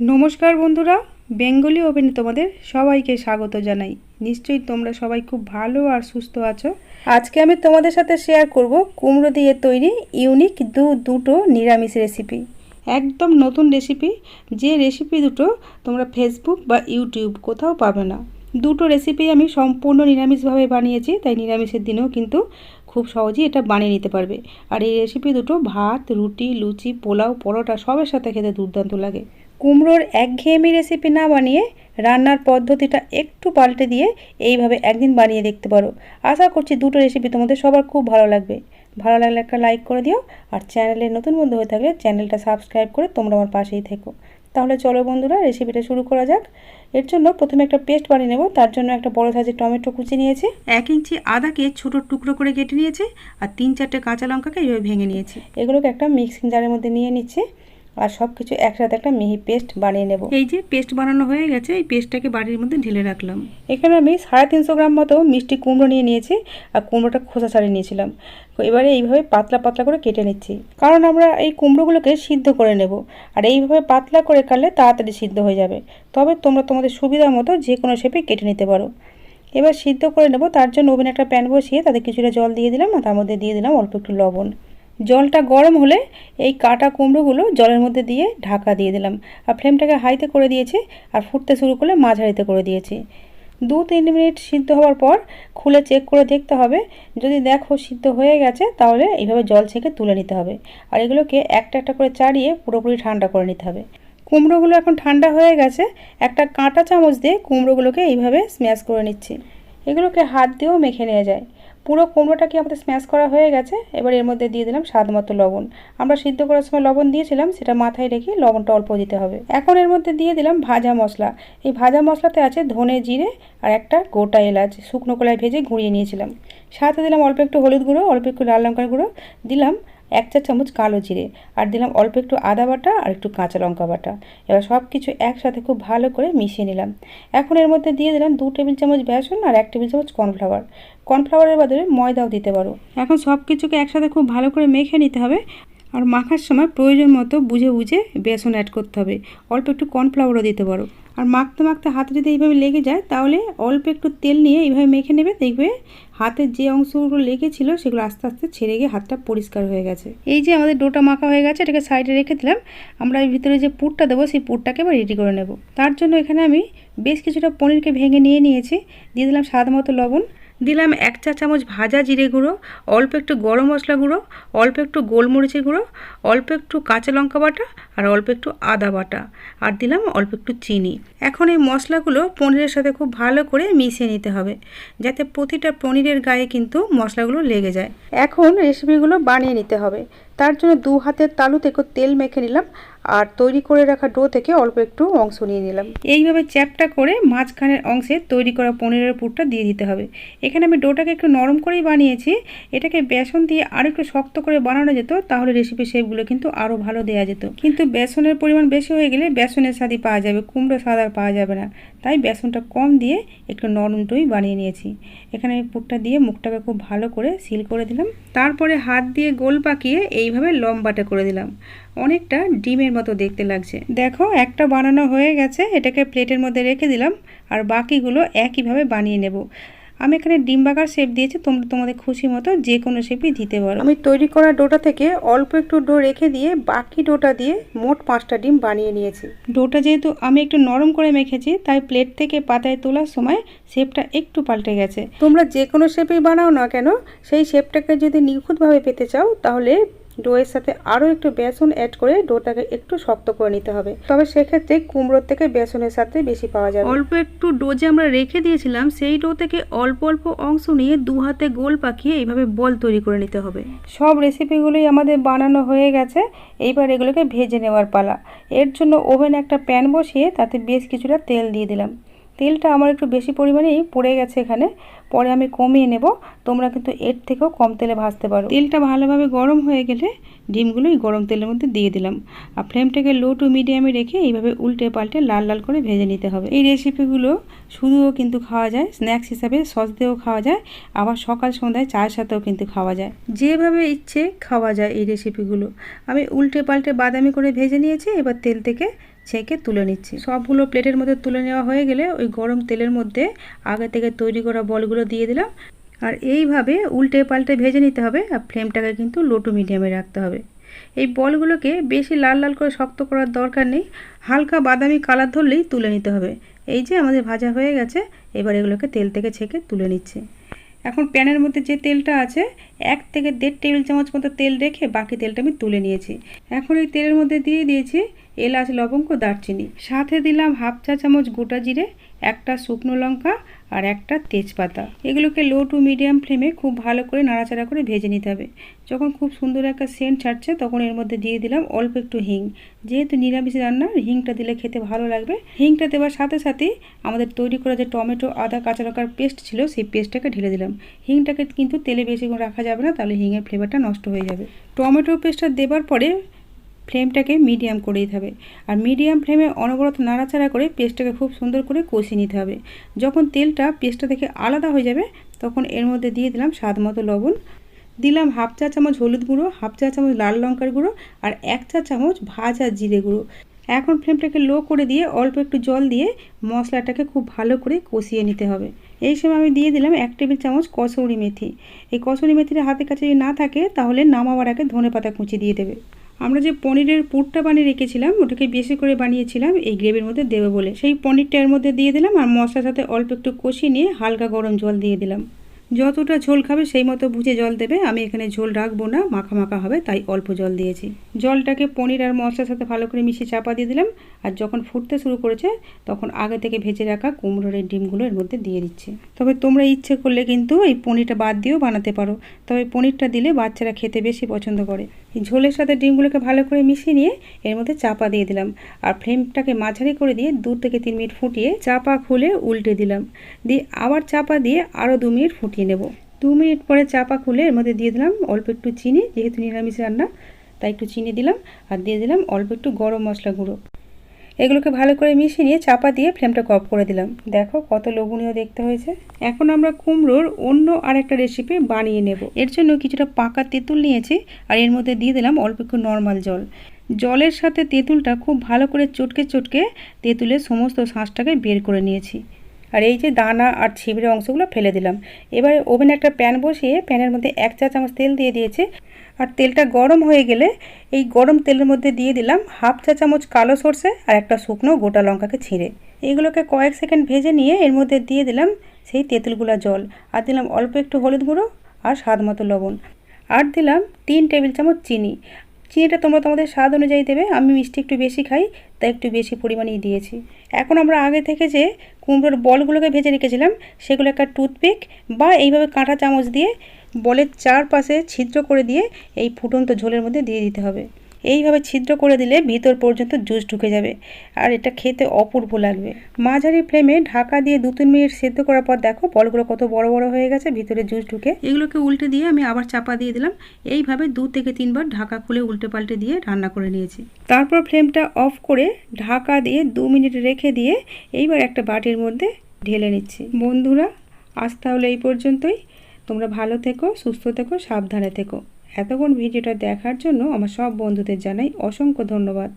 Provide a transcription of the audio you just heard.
নমস্কার বন্ধুরা, বেঙ্গলি ওভেনে তোমাদের সবাইকে স্বাগত জানাই। নিশ্চয়ই তোমরা সবাই খুব ভালো আর সুস্থ আছো। আজকে আমি তোমাদের সাথে শেয়ার করব কুমড়ো দিয়ে তৈরি ইউনিক দু দুটো নিরামিষ রেসিপি একদম নতুন রেসিপি যে রেসিপি দুটো তোমরা ফেসবুক বা ইউটিউব কোথাও পাবে না। দুটো রেসিপি আমি সম্পূর্ণ নিরামিষভাবে বানিয়েছি, তাই নিরামিষের দিনেও কিন্তু খুব সহজেই এটা বানিয়ে নিতে পারবে। আর এই রেসিপি দুটো ভাত, রুটি, লুচি, পোলাও, পরোটা সবের সাথে খেতে দুর্দান্ত লাগে। কুমড়োর একঘেয়েমি রেসিপি না বানিয়ে রান্নার পদ্ধতিটা একটু পাল্টে দিয়ে এইভাবে একদিন বানিয়ে দেখতে পারো। আশা করছি দুটো রেসিপি তোমাদের সবার খুব ভালো লাগবে। ভালো লাগলে একটা লাইক করে দিও আর চ্যানেলে নতুন বন্ধু হয়ে থাকলে চ্যানেলটা সাবস্ক্রাইব করে তোমরা আমার পাশেই থেকো। তাহলে চলো বন্ধুরা রেসিপিটা শুরু করা যাক। এর জন্য প্রথমে একটা পেস্ট বানিয়ে নেব। তার জন্য একটা বড় সাইজের টমেটো কুচি নিয়েছি। এক ইঞ্চি আদাকে ছোট টুকরো করে কেটে নিয়েছি আর তিন চারটে কাঁচা লঙ্কাকে এইভাবে ভেঙে নিয়েছি। এগুলোকে একটা মিক্সিং জারের মধ্যে নিয়ে নিচ্ছে। আর সব কিছু একসাথে একটা মিহি পেস্ট বানিয়ে নেব। এই যে পেস্ট বানানো হয়ে গেছে এই পেস্টটাকে বাড়ির মধ্যে ঢেলে রাখলাম। এখানে আমি সাড়ে তিনশো গ্রাম মতো মিষ্টি কুমড়ো নিয়ে নিয়েছি আর কুমড়োটা খোসা ছাড়িয়ে নিয়েছিলাম। এবারে এইভাবে পাতলা পাতলা করে কেটে নিচ্ছি। কারণ আমরা এই কুমড়োগুলোকে সিদ্ধ করে নেব। আর এইভাবে পাতলা করে কাটলে তাড়াতাড়ি সিদ্ধ হয়ে যাবে। তবে তোমরা তোমাদের সুবিধা মতো যে কোনো শেপে কেটে নিতে পারো। এবার সিদ্ধ করে নেব। তার জন্য ওভেনে একটা প্যান বসিয়ে তাতে কিছুটা জল দিয়ে দিলাম আর তার মধ্যে দিয়ে দিলাম অল্প একটু লবণ। জলটা গরম হলে এই কাটা কুমড়োগুলো জলের মধ্যে দিয়ে ঢাকা দিয়ে দিলাম। আর ফ্লেমটাকে হাইতে করে দিয়েছি আর ফুটতে শুরু করলে মাঝারিতে করে দিয়েছি। দু তিন মিনিট সিদ্ধ হওয়ার পর খুলে চেক করে দেখতে হবে। যদি দেখো সিদ্ধ হয়ে গেছে, তাহলে এইভাবে জল ছেঁকে তুলে নিতে হবে। আর এগুলোকে একটা একটা করে চাড়িয়ে পুরোপুরি ঠান্ডা করে নিতে হবে। কুমড়োগুলো এখন ঠান্ডা হয়ে গেছে। একটা কাঁটা চামচ দিয়ে কুমড়োগুলোকে এইভাবে স্ম্যাশ করে নিচ্ছি। এগুলোকে হাত দিয়েও মেখে নেওয়া যায়। পুরো কুমড়োটা কি আমাদের স্ম্যাশ করা হয়ে গেছে। এবার এর মধ্যে দিয়ে দিলাম স্বাদ মতো লবণ। আমরা সিদ্ধ করার সময় লবণ দিয়েছিলাম, সেটা মাথায় রেখে লবণটা অল্প দিতে হবে। এখন এর মধ্যে দিয়ে দিলাম ভাজা মশলা। এই ভাজা মশলাতে আছে ধনে জিরে আর একটা গোটা এলাচ। শুকনো কলায় ভেজে ঘুরিয়ে নিয়েছিলাম। সাথে দিলাম অল্প একটু হলুদ গুঁড়ো, অল্প একটু লাল লঙ্কার গুঁড়ো। দিলাম এক চা চামচ কালো জিরে, আর দিলাম অল্প একটু আদা বাটা আর একটু কাঁচা লঙ্কা বাটা। এবার সব কিছু একসাথে খুব ভালো করে মিশিয়ে নিলাম। এখন এর মধ্যে দিয়ে দিলাম দু টেবিল চামচ বেসন আর এক টেবিল চামচ কর্নফ্লাওয়ার। কর্নফ্লাওয়ারের বদলে ময়দাও দিতে পারো। এখন সব কিছুকে একসাথে খুব ভালো করে মেখে নিতে হবে আর মাখার সময় প্রয়োজন মতো বুঝে বুঝে বেসন অ্যাড করতে হবে। অল্প একটু কর্নফ্লাওয়ারও দিতে পারো। আর মাখতে মাখতে হাতে যদি এইভাবে লেগে যায়, তাহলে অল্প একটু তেল নিয়ে এইভাবে মেখে নেবে, দেখবে হাতের যে অংশগুলো লেগেছিলো সেগুলো আস্তে আস্তে ছেড়ে গিয়ে হাতটা পরিষ্কার হয়ে গেছে। এই যে আমাদের ডোটা মাখা হয়ে গেছে, এটাকে সাইডে রেখে দিলাম। আমরা ভিতরে যে পুরটা দেবো, সেই পুরটাকে এবার রেডি করে নেব। তার জন্য এখানে আমি বেশ কিছুটা পনিরকে ভেঙে নিয়ে নিয়েছি। দিয়ে দিলাম স্বাদ মতো লবণ। দিলাম এক চা চামচ ভাজা জিরে গুঁড়ো, অল্প একটু গরম মশলা গুঁড়ো, অল্প একটু গোলমরিচের গুঁড়ো, অল্প একটু কাঁচা লঙ্কা বাটা আর অল্প একটু আদা বাটা। আর দিলাম অল্প একটু চিনি। এখন এই মশলাগুলো পনিরের সাথে খুব ভালো করে মিশিয়ে নিতে হবে, যাতে প্রতিটা পনিরের গায়ে কিন্তু মশলাগুলো লেগে যায়। এখন রেসিপিগুলো বানিয়ে নিতে হবে। তার জন্য দু হাতের তালুতে একটু তেল মেখে নিলাম। আর তৈরি করে রাখা ডো থেকে অল্প একটু অংশ নিয়ে নিলাম। এইভাবে চ্যাপটা করে মাঝখানের অংশে তৈরি করা পনিরের পুরটা দিয়ে দিতে হবে। এখানে আমি ডোটাকে একটু নরম করেই বানিয়েছি। এটাকে বেসন দিয়ে আরও একটু শক্ত করে বানানো যেত, তাহলে রেসিপি শেপগুলো কিন্তু আরও ভালো দেওয়া যেত। কিন্তু বেসনের পরিমাণ বেশি হয়ে গেলে বেসনের স্বাদই পাওয়া যাবে কুমড়ো স্বাদ আর পাওয়া যাবে না। তাই বেসনটা কম দিয়ে একটু নরম দই বানিয়ে নিয়েছি। এখানে আমি পুরটা দিয়ে মুখটাকে খুব ভালো করে সিল করে দিলাম। তারপরে হাত দিয়ে গোল পাকিয়ে এইভাবে লম্বাটা করে দিলাম। অনেকটা ডিমের মতো দেখতে লাগছে। দেখো, একটা বানানো হয়ে গেছে। এটাকে প্লেটের মধ্যে রেখে দিলাম। আর বাকিগুলো একইভাবে বানিয়ে নেব। আমি এখানে ডিম বাগার শেপ দিয়েছি তোমরা তোমাদের খুশি মতো যে কোনো শেপই দিতে পারো। আমি তৈরি করা ডোটা থেকে অল্প একটু ডো রেখে দিয়ে বাকি ডোটা দিয়ে মোট পাঁচটা ডিম বানিয়ে নিয়েছি। ডোটা যেহেতু আমি একটু নরম করে মেখেছি তাই প্লেট থেকে পাতায় তোলার সময় শেপটা একটু পাল্টে গেছে। তোমরা যে কোনো শেপেই বানাও না কেন সেই শেপটাকে যদি নিখুঁতভাবে পেতে চাও তাহলে ডোয়ের সাথে আরও একটু বেসন অ্যাড করে ডোটাকে একটু শক্ত করে নিতে হবে। তবে সেক্ষেত্রে কুমড়োর থেকে বেসনের সাথে বেশি পাওয়া যাবে। অল্প একটু ডো যে আমরা রেখে দিয়েছিলাম সেই ডো থেকে অল্প অল্প অংশ নিয়ে দু হাতে গোল পাকিয়ে এইভাবে বল তৈরি করে নিতে হবে। সব রেসিপিগুলোই আমাদের বানানো হয়ে গেছে। এইবার এগুলোকে ভেজে নেওয়ার পালা। এর জন্য ওভেনে একটা প্যান বসিয়ে তাতে বেশ কিছুটা তেল দিয়ে দিলাম। তেলটা আমার একটু বেশি পরিমাণেই পড়ে গেছে এখানে। পরে আমি কমিয়ে নেব। তোমরা কিন্তু এর থেকেও কম তেলে ভাজতে পারো। তেলটা ভালোভাবে গরম হয়ে গেলে ডিমগুলো ডিমগুলোই গরম তেলের মধ্যে দিয়ে দিলাম। আর ফ্লেমটাকে লো টু মিডিয়ামে রেখে এইভাবে উল্টে পাল্টে লাল লাল করে ভেজে নিতে হবে। এই রেসিপিগুলো শুধুও কিন্তু খাওয়া যায়, স্ন্যাক্স হিসাবে সস দিয়েও খাওয়া যায়, আবার সকাল সন্ধ্যায় চায়ের সাথেও কিন্তু খাওয়া যায়। যেভাবে ইচ্ছে খাওয়া যায় এই রেসিপিগুলো। আমি উল্টে পাল্টে বাদামি করে ভেজে নিয়েছি, এবার তেল থেকে ছেঁকে তুলে নিচ্ছি। সবগুলো প্লেটের মধ্যে তুলে নেওয়া হয়ে গেলে ওই গরম তেলের মধ্যে আগে থেকে তৈরি করা বলগুলো দিয়ে দিলাম। আর এইভাবে উল্টে পাল্টে ভেজে নিতে হবে আর ফ্লেমটাকে কিন্তু লো টু মিডিয়ামে রাখতে হবে। এই বলগুলোকে বেশি লাল লাল করে শক্ত করার দরকার নেই। হালকা বাদামি কালার ধরলেই তুলে নিতে হবে। এই যে আমাদের ভাজা হয়ে গেছে, এবার এগুলোকে তেল থেকে ছেঁকে তুলে নিচ্ছে। এখন প্যানের মধ্যে যে তেলটা আছে, এক থেকে দেড় টেবিল চামচ মতো তেল রেখে বাকি তেলটা আমি তুলে নিয়েছি। এখন এই তেলের মধ্যে দিয়ে দিয়েছি এলাচ, লবঙ্গ, দারচিনি। সাথে দিলাম হাফ চা চামচ গোটা জিরে একটা শুকনো লঙ্কা আর একটা তেজপাতা। এগুলোকে লো টু মিডিয়াম ফ্লেমে খুব ভালো করে নাড়াচাড়া করে ভেজে নিতে হবে। যখন খুব সুন্দর একটা সেন্ট ছাড়ছে, তখন এর মধ্যে দিয়ে দিলাম অল্প একটু হিং। যেহেতু নিরামিষ রান্না, হিংটা দিলে খেতে ভালো লাগবে। হিংটা দেওয়ার সাথে সাথে আমাদের তৈরি করা যে টমেটো, আদা, কাঁচা লঙ্কার পেস্ট ছিল, সেই পেস্টটাকে ঢেলে দিলাম। হিংটাকে কিন্তু তেলে বেশিক্ষণ রাখা যাবে না, তাহলে হিংয়ের ফ্লেভারটা নষ্ট হয়ে যাবে। টমেটো পেস্টটা দেবার পরে ফ্লেমটাকে মিডিয়াম করে দিতে হবে। আর মিডিয়াম ফ্লেমে অনবরত নাড়াচাড়া করে পেস্টটাকে খুব সুন্দর করে কষিয়ে নিতে হবে। যখন তেলটা পেস্টটা থেকে আলাদা হয়ে যাবে, তখন এর মধ্যে দিয়ে দিলাম স্বাদ মতো লবণ। দিলাম হাফ চা চামচ হলুদ গুঁড়ো, হাফ চা চামচ লাল লঙ্কার গুঁড়ো আর এক চা চামচ ভাজা জিরে গুঁড়ো। এখন ফ্লেমটাকে লো করে দিয়ে অল্প একটু জল দিয়ে মশলাটাকে খুব ভালো করে কষিয়ে নিতে হবে। এই সময় আমি দিয়ে দিলাম এক টেবিল চামচ কসৌরি মেথি। এই কসৌরি মেথিটা হাতের কাছে যদি না থাকে, তাহলে নামাবার আগে ধনে পাতা কুচি দিয়ে দেবে। আমরা যে পনিরের পুরটা বানিয়ে রেখেছিলাম, ওটাকে বেশি করে বানিয়েছিলাম এই গ্রেভির মধ্যে দেবে বলে। সেই পনিরটা এর মধ্যে দিয়ে দিলাম আর মশলার সাথে অল্প একটু কষিয়ে নিয়ে হালকা গরম জল দিয়ে দিলাম। যতটা ঝোল খাবে সেই মতো বুঝে জল দেবে। আমি এখানে ঝোল রাখব না, মাখা মাখা হবে, তাই অল্প জল দিয়েছি। জলটাকে পনির আর মশলার সাথে ভালো করে মিশিয়ে চাপা দিয়ে দিলাম আর যখন ফুটতে শুরু করেছে তখন আগে থেকে ভেজে রাখা কুমড়োর ডিমগুলো এর মধ্যে দিয়ে দিচ্ছে। তবে তোমরা ইচ্ছে করলে কিন্তু এই পনিরটা বাদ দিয়েও বানাতে পারো। তবে পনিরটা দিলে বাচ্চারা খেতে বেশি পছন্দ করে। ঝোলের সাথে ডিমগুলোকে ভালো করে মিশিয়ে নিয়ে এর মধ্যে চাপা দিয়ে দিলাম। আর ফ্লেমটাকে মাঝারি করে দিয়ে দু থেকে তিন মিনিট ফুটিয়ে চাপা খুলে উল্টে দিলাম। দিয়ে আবার চাপা দিয়ে আরও দু মিনিট ফুটিয়ে নেব। দু মিনিট পরে চাপা খুলে এর মধ্যে দিয়ে দিলাম অল্প একটু চিনি, যেহেতু নিরামিষ রান্না, তাই একটু চিনি দিলাম আর দিয়ে দিলাম অল্প একটু গরম মশলা গুঁড়ো। এগুলোকে ভালো করে মিশিয়ে নিয়ে চাপা দিয়ে ফ্লেমটাকে অফ করে দিলাম। দেখো কত লোভনীয় দেখতে হয়েছে। এখন আমরা কুমড়োর অন্য আরেকটা রেসিপি বানিয়ে নেব। এর জন্য কিছুটা পাকা তেঁতুল নিয়েছি আর এর মধ্যে দিয়ে দিলাম অল্প একটু নর্মাল জল। জলের সাথে তেঁতুলটা খুব ভালো করে চটকে চটকে তেঁতুলের সমস্ত শাঁসটাকে বের করে নিয়েছি। আর এই যে দানা আর ছিবড়ে অংশগুলো ফেলে দিলাম। এবারে ওভেনে একটা প্যান বসিয়ে প্যানের মধ্যে এক চা চামচ তেল দিয়ে দিয়েছে। আর তেলটা গরম হয়ে গেলে এই গরম তেলের মধ্যে দিয়ে দিলাম হাফ চা চামচ কালো সর্ষে আর একটা শুকনো গোটা লঙ্কাকে ছিঁড়ে। এগুলোকে কয়েক সেকেন্ড ভেজে নিয়ে এর মধ্যে দিয়ে দিলাম সেই তেঁতুলগুলা জল। আর দিলাম অল্প একটু হলুদ গুঁড়ো আর স্বাদ মতো লবণ। আর দিলাম তিন টেবিল চামচ চিনি। চিনিটা তোমরা তোমাদের স্বাদ অনুযায়ী দেবে, আমি মিষ্টি একটু বেশি খাই। তাই একটু বেশি পরিমাণেই দিয়েছি। এখন আমরা আগে থেকে যে কুমড়োর বলগুলোকে ভেজে রেখেছিলাম, সেগুলো একটা টুথপিক বা এইভাবে কাঁটা চামচ দিয়ে বলের চারপাশে ছিদ্র করে দিয়ে এই ফুটন্ত ঝোলের মধ্যে দিয়ে দিতে হবে। এইভাবে ছিদ্র করে দিলে ভিতর পর্যন্ত জুস ঢুকে যাবে। আর এটা খেতে অপূর্ব লাগবে। মাঝারি ফ্লেমে ঢাকা দিয়ে দু তিন মিনিট সেদ্ধ করার পর দেখো বলগুলো কত বড় বড় হয়ে গেছে, ভিতরে জুস ঢুকে। এগুলোকে উল্টে দিয়ে আমি আবার চাপা দিয়ে দিলাম। এইভাবে দু থেকে তিনবার ঢাকা খুলে উল্টে পাল্টে দিয়ে রান্না করে নিয়েছি। তারপর ফ্লেমটা অফ করে ঢাকা দিয়ে দু মিনিট রেখে দিয়ে এইবার একটা বাটির মধ্যে ঢেলে নিচ্ছি। বন্ধুরা, আজ তাহলে এই পর্যন্তই। তোমরা ভালো থেকো, সুস্থ থেকো, সাবধানে থেকো। এতক্ষণ ভিডিওটা দেখার জন্য আমার সব বন্ধুদের জানাই অসংখ্য ধন্যবাদ।